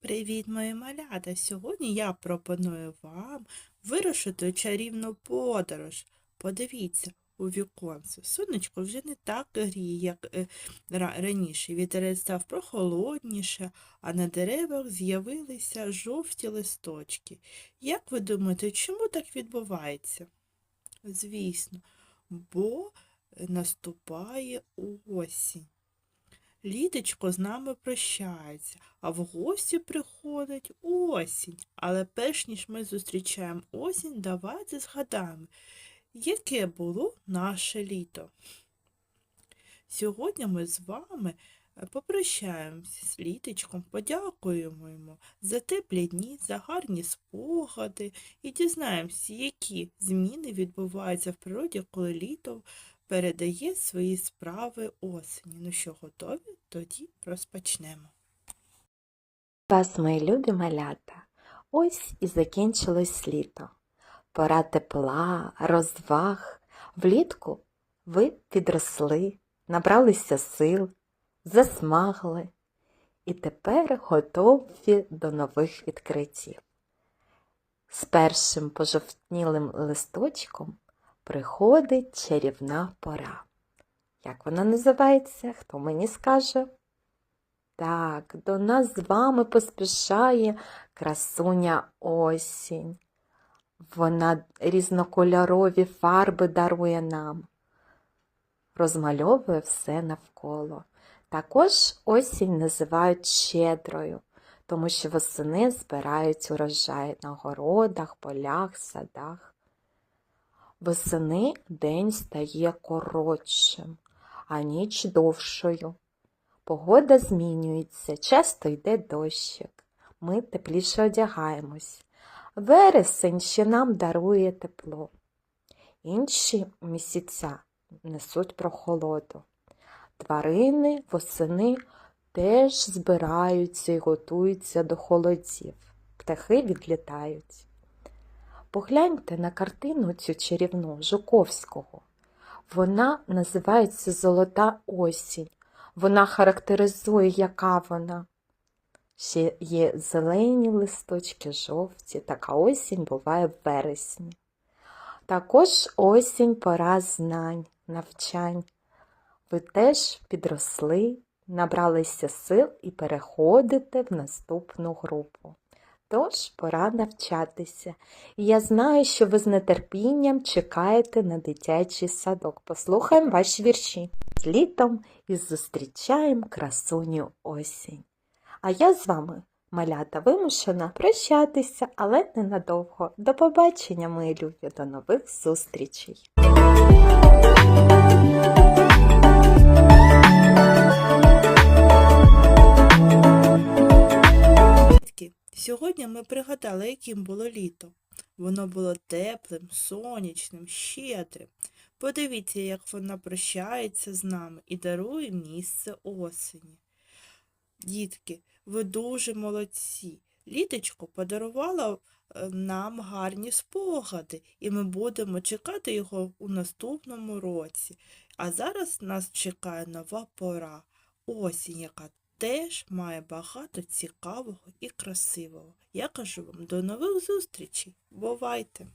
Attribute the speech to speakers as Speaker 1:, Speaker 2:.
Speaker 1: Привіт, мої малята! Сьогодні я пропоную вам вирушити чарівну подорож. Подивіться у віконце. Сонечко вже не так гріє, як е, раніше. Вітерець став прохолодніше, а на деревах з'явилися жовті листочки. Як ви думаєте, чому так відбувається? Звісно, бо е, наступає осінь. Літочко з нами прощається, а в гості приходить осінь. Але перш ніж ми зустрічаємо осінь, давайте згадаємо, яке було наше літо. Сьогодні ми з вами е, попрощаємося з літочком, подякуємо йому за теплі дні, за гарні спогади і дізнаємося, які зміни відбуваються в природі, коли літо передає свої справи осені. Ну що, готові? Тоді розпочнемо.
Speaker 2: Вас, мої любі малята, ось і закінчилось літо. Пора тепла, розваг. Влітку ви підросли, набралися сил, засмагли і тепер готові до нових відкриттів. З першим пожовтнілим листочком приходить чарівна пора. Як вона називається? Хто мені скаже? Так, до нас з вами поспішає красуня осінь. Вона різнокольорові фарби дарує нам, розмальовує все навколо. Також осінь називають щедрою, тому що восени збирають урожай на городах, полях, садах. Восени день стає коротшим, а ніч довшою. Погода змінюється, часто йде дощик. Ми тепліше одягаємось. Вересень ще нам дарує тепло. Інші місяця несуть прохолоду. Тварини восени теж збираються і готуються до холодів. Птахи відлітають. Погляньте на картину цю чарівну Жуковського. Вона називається Золота осінь. Вона характеризує, яка вона. Ще є зелені листочки, жовті, така осінь буває в вересні. Також осінь пора знань, навчань. Ви теж підросли, набралися сил і переходите в наступну групу. Тож пора навчатися. Я знаю, що ви з нетерпінням чекаєте на дитячий садок. Послухаємо ваші вірші з літом і зустрічаємо красуню осінь. А я з вами, малята, вимушена прощатися, але ненадовго. До побачення, мої любі, до нових зустрічей.
Speaker 1: Сьогодні ми пригадали, яким було літо. Воно було теплим, сонячним, щедрим. Подивіться, як вона прощається з нами і дарує місце осені. Дітки, ви дуже молодці. Літочко подарувала е, нам гарні спогади, і ми будемо чекати його у наступному році. А зараз нас чекає нова пора, осінь, яка теж має багато цікавого і красивого. Я кажу вам до нових зустрічей. Бувайте!